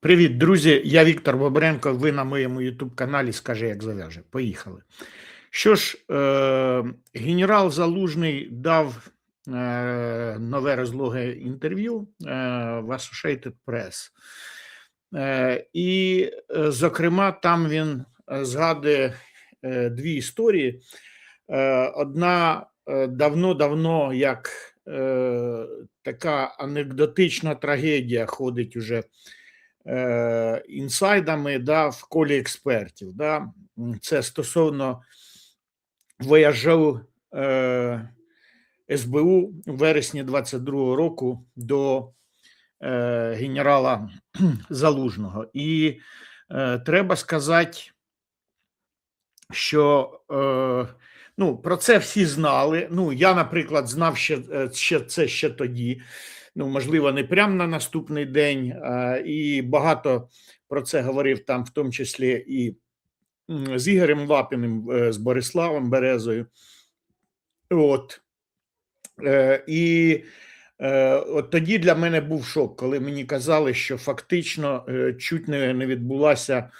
Привіт, друзі. Я Віктор Бобренко. Ви на моєму Ютуб каналі Скажи, як зав'яже. Поїхали. Що ж, е, генерал Залужний дав е, нове розлоге інтерв'ю е, в Associated Press. Е, і, е, зокрема, там він е, згадує е, дві історії. Е, одна е, давно-давно, як е, така анекдотична трагедія ходить уже е, інсайдами да, в колі експертів. Да. Це стосовно вояжу е, СБУ у вересні 22-го року до е, генерала Залужного. І е, треба сказати, що е, ну, про це всі знали. Ну, я, наприклад, знав ще, е, ще це ще тоді. Ну, можливо, не прямо на наступний день, і багато про це говорив там, в тому числі і з Ігорем Лапіним, е, з Бориславом Березою. От. Е, і е, от тоді для мене був шок, коли мені казали, що фактично чуть не, відбулася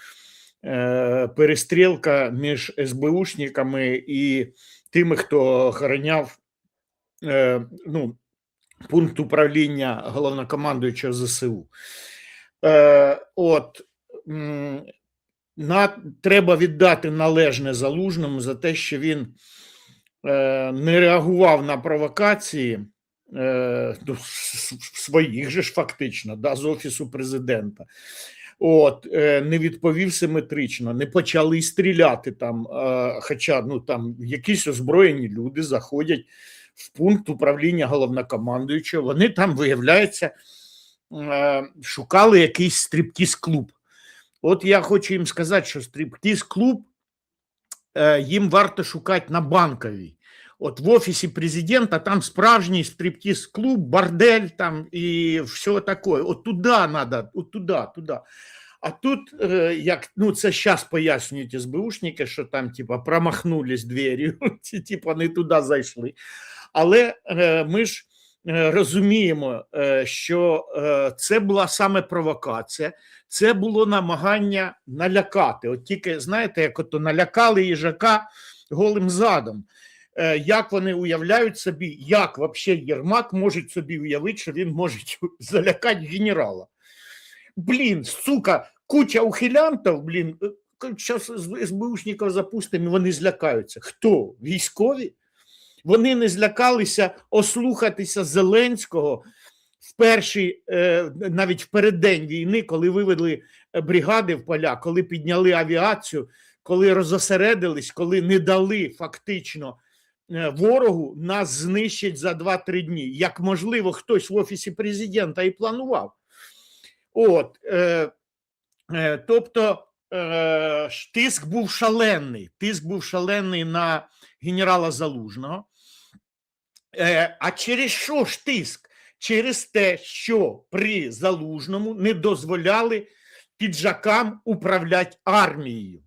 перестрілка між СБУшниками і тими, хто охороняв ну, пункт управління головнокомандуючого ЗСУ. Е, от на, треба віддати належне залужному за те, що він е, не реагував на провокації е, ну, своїх же ж фактично, да, з офісу президента. От, е, не відповів симетрично, не почали стріляти там. Е, хоча ну там якісь озброєні люди заходять в пункт управління головнокомандуючого. Вони там, виявляється, е, шукали якийсь стрибкіз клуб. От я хочу їм сказати, що стрибкіз клуб їм варто шукати на банковій. От в офісі президента там справжній стриптиз клуб, бордель там і все таке. От туди треба, от туди, туди. А тут, е, як ну це зараз пояснюють СБУшники, що там типа промахнулись двері, типа не туди зайшли. Але е, ми ж е, розуміємо, е, що це була саме провокація, це було намагання налякати. От тільки знаєте, як ото налякали їжака голим задом. Е, Як вони уявляють собі, як взагалі Єрмак може собі уявити, що він може залякати генерала? Блін, сука, куча ухилянтів, блін, зараз СБУшників запустимо, вони злякаються. Хто? Військові? Вони не злякалися ослухатися Зеленського в перший, е, навіть в переддень війни, коли вивели е, бригади в поля, коли підняли авіацію, коли розосередились, коли не дали фактично е, ворогу нас знищить за 2-3 дні. Як можливо, хтось в офісі президента і планував. От, е, е, тобто е, тиск був шалений. Тиск був шалений на генерала Залужного. Е, а через що ж тиск? Через те, що при Залужному не дозволяли піджакам управляти армією.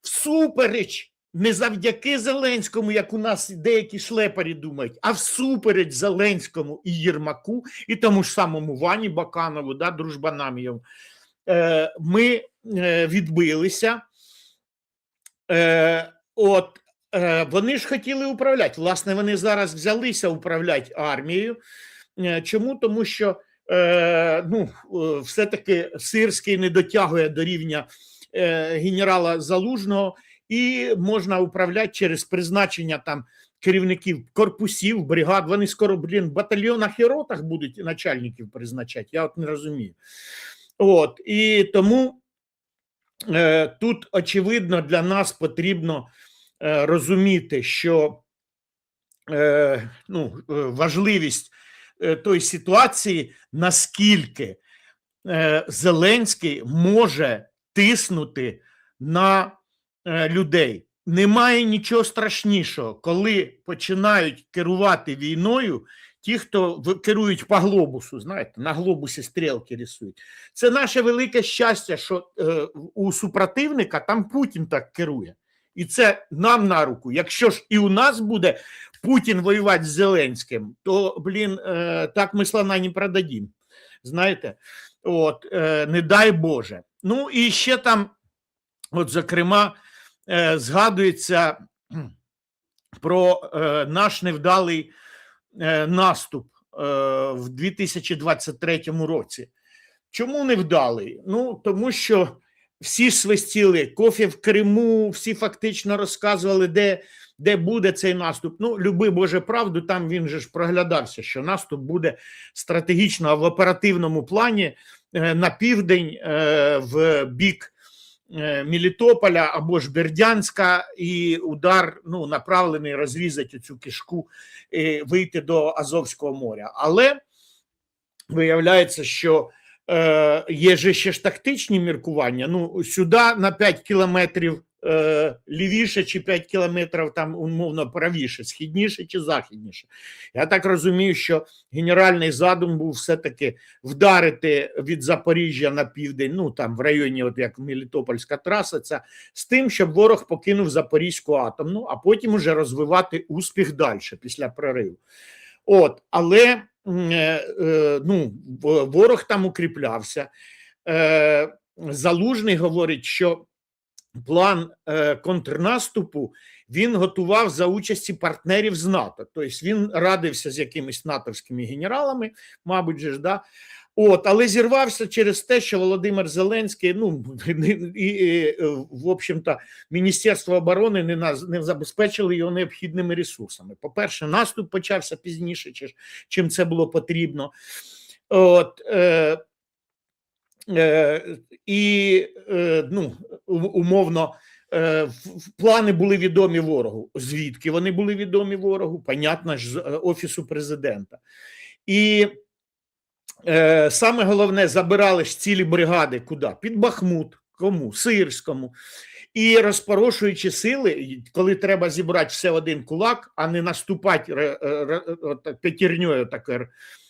Всупереч не завдяки Зеленському, як у нас деякі шлепарі думають, а всупереч Зеленському і Єрмаку, і тому ж самому Вані Баканову, да, дружбанам його, е, ми е, відбилися. Е, от вони ж хотіли управляти. Власне, вони зараз взялися управляти армією. Чому? Тому що ну, все-таки Сирський не дотягує до рівня генерала Залужного, і можна управляти через призначення там керівників корпусів, бригад. Вони скоро, блін, в батальйонах і ротах будуть начальників призначати. Я от не розумію. От і тому е, тут очевидно для нас потрібно е, розуміти, що е, ну, е, важливість е, тої ситуації, наскільки е, Зеленський може тиснути на людей. Немає нічого страшнішого, коли починають керувати війною ті, хто керують по глобусу, знаєте, на глобусі стрілки рисують. Це наше велике щастя, що е, у супротивника там Путін так керує. І це нам на руку. Якщо ж і у нас буде Путін воювати з Зеленським, то, блін, е, так ми слона не продадим. Знаєте? От, е, не дай Боже. Ну і ще там, от, зокрема, е, згадується про е, наш невдалий е, наступ е, в 2023 році. Чому невдалий? Ну, тому що всі свистіли кофі в Криму, всі фактично розказували, де, де буде цей наступ. Ну, люби Боже правду, там він же ж проглядався, що наступ буде стратегічно в оперативному плані е, на південь е, в бік е, Мелітополя або ж Бердянська, і удар ну, направлений розрізати цю кишку і вийти до Азовського моря. Але виявляється, що е, є ще ж тактичні міркування. Ну, сюди на 5 кілометрів е, лівіше чи 5 кілометрів там умовно правіше, східніше чи західніше. Я так розумію, що генеральний задум був все-таки вдарити від Запоріжжя на південь, ну там в районі, от як Мелітопольська траса, це з тим, щоб ворог покинув Запорізьку атомну, а потім уже розвивати успіх далі після прориву. От, але е, е, ну, ворог там укріплявся. Е, Залужний говорить, що план е, контрнаступу він готував за участі партнерів з НАТО. Тобто він радився з якимись натовськими генералами, мабуть, же ж, да? От, але зірвався через те, що Володимир Зеленський, ну і, і, е, в общем-то, Міністерство оборони не наз- не забезпечили його необхідними ресурсами. По-перше, наступ почався пізніше, чим, це було потрібно. От, е, е, і е, ну, умовно. е, Плани були відомі ворогу. Звідки вони були відомі ворогу? Понятно ж, з е, офісу президента. І е, саме головне, забирали ж цілі бригади куди? Під Бахмут, кому? Сирському. І розпорошуючи сили, коли треба зібрати все в один кулак, а не наступати от п'ятірньою такою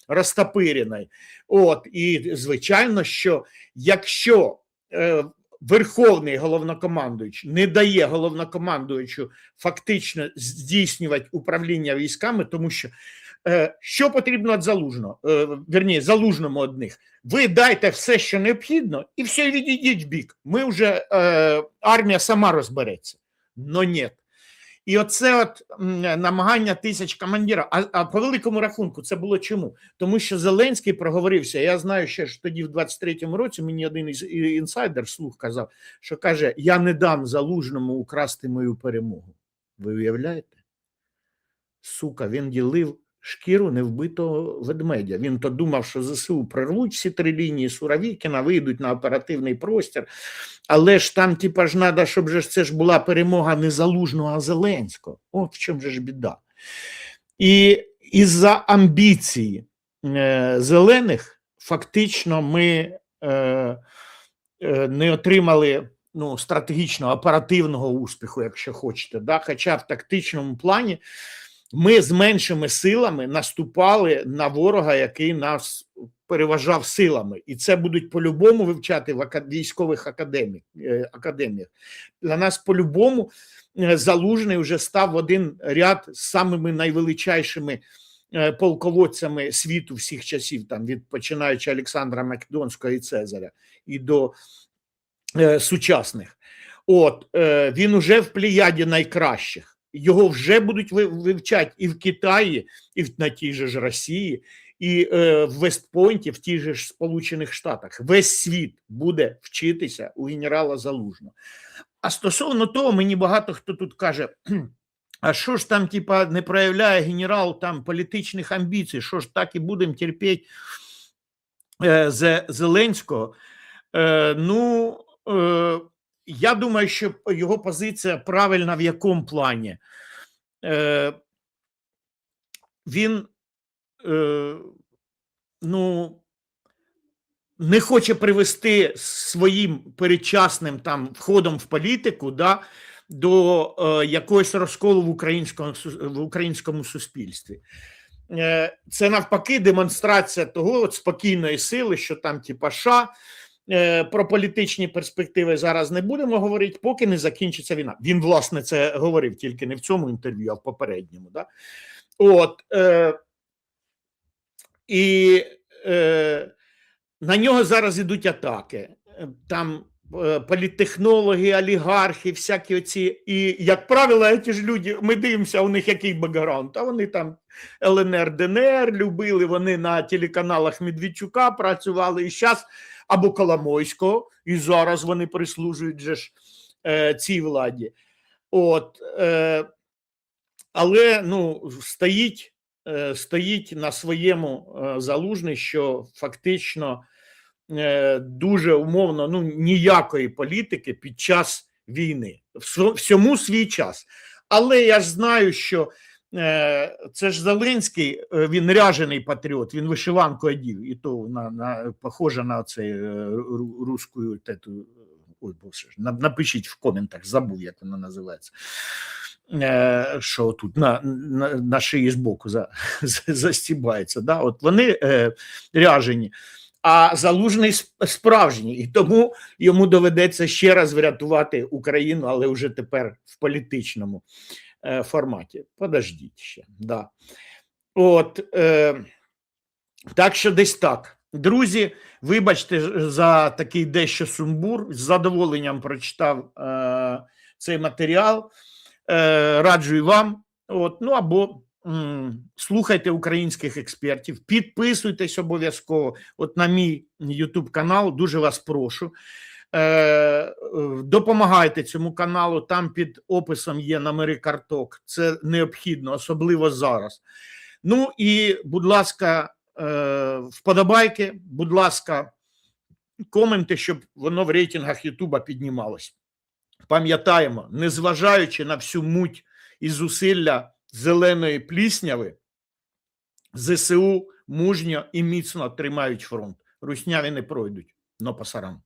розтопиреною. От, і звичайно, що якщо е, Верховний головнокомандуючий не дає головнокомандуючу фактично здійснювати управління військами, тому що Е, Що потрібно від залужного? Е, Верні, залужному одних. Ви дайте все, що необхідно, і все відійдіть в бік. Ми вже е, армія сама розбереться. Но ні. І оце от намагання тисяч командира. А, а по великому рахунку це було чому? Тому що Зеленський проговорився. Я знаю, ще ж тоді, в 23-му році, мені один із інсайдер слух казав, що каже: Я не дам залужному украсти мою перемогу. Ви уявляєте? Сука, він ділив шкіру невбитого ведмедя. Він то думав, що ЗСУ прорвуть всі три лінії Суровікіна, вийдуть на оперативний простір. Але ж там, типа ж, треба, щоб же це ж була перемога не Залужного, а Зеленського. От в чому же ж біда. І із-за амбіції е, зелених фактично ми е, е, не отримали ну, стратегічного оперативного успіху, якщо хочете. Да? Хоча в тактичному плані ми з меншими силами наступали на ворога, який нас переважав силами, і це будуть по-любому вивчати в військових е, академіях. Для нас по-любому е, залужний вже став один ряд з самими найвеличайшими е, полководцями світу всіх часів, там від починаючи Олександра Македонського і Цезаря і до сучасних. От він уже в плеяді найкращих. Його вже будуть ви- вивчати і в Китаї, і на тій же ж Росії, і е, в Вестпойнті, в тій же ж Сполучених Штатах. Весь світ буде вчитися у генерала Залужного. А стосовно того, мені багато хто тут каже. А що ж там, типа, не проявляє генерал там політичних амбіцій? Що ж так і будемо терпіти е, Зеленського? Е, ну, е, я думаю, що його позиція правильна в якому плані. Е, він е, ну, не хоче привести своїм передчасним там входом в політику да, до е, якогось розколу в українському, в українському суспільстві. Е, це навпаки демонстрація того от спокійної сили, що там, типа, США, Е, Про політичні перспективи зараз не будемо говорити, поки не закінчиться війна. Він, власне, це говорив тільки не в цьому інтерв'ю, а в попередньому. Да? От, е, і е, на нього зараз ідуть атаки. Е, Там е, політтехнологи, олігархи, всякі оці. І, як правило, ті ж люди, ми дивимося, у них який бекграунд, а вони там ЛНР, ДНР любили, вони на телеканалах Медведчука працювали і зараз, або Коломойського, і зараз вони прислужують же ж е, цій владі. От, е, але ну, стоїть, е, стоїть на своєму е, залужний, що фактично е, дуже умовно ну, ніякої політики під час війни. Всьому свій час. Але я ж знаю, що е, це ж Зеленський, е, він ряжений патріот, він вишиванку одів, і то на, на, похоже на цей е, тету. Ой, боже, напишіть в коментах, забув, як вона називається. Е, що тут на, на, на шиї збоку за, за- застібається. Да? От вони е, ряжені, а залужний справжній, і тому йому доведеться ще раз врятувати Україну, але вже тепер в політичному е, форматі. Подождіть ще. Да. От, е, так що десь так. Друзі, вибачте за такий дещо сумбур. З задоволенням прочитав е, цей матеріал. Е, раджу і вам. От, ну або слухайте українських експертів, підписуйтесь обов'язково. От на мій YouTube канал, дуже вас прошу. Е, допомагайте цьому каналу. Там під описом є номери карток. Це необхідно, особливо зараз. Ну і, будь ласка, е, вподобайки, будь ласка, коменти, щоб воно в рейтингах Ютуба піднімалось. Пам'ятаємо, незважаючи на всю муть і зусилля зеленої плісняви, ЗСУ мужньо і міцно тримають фронт. Русняві не пройдуть, но пасарам.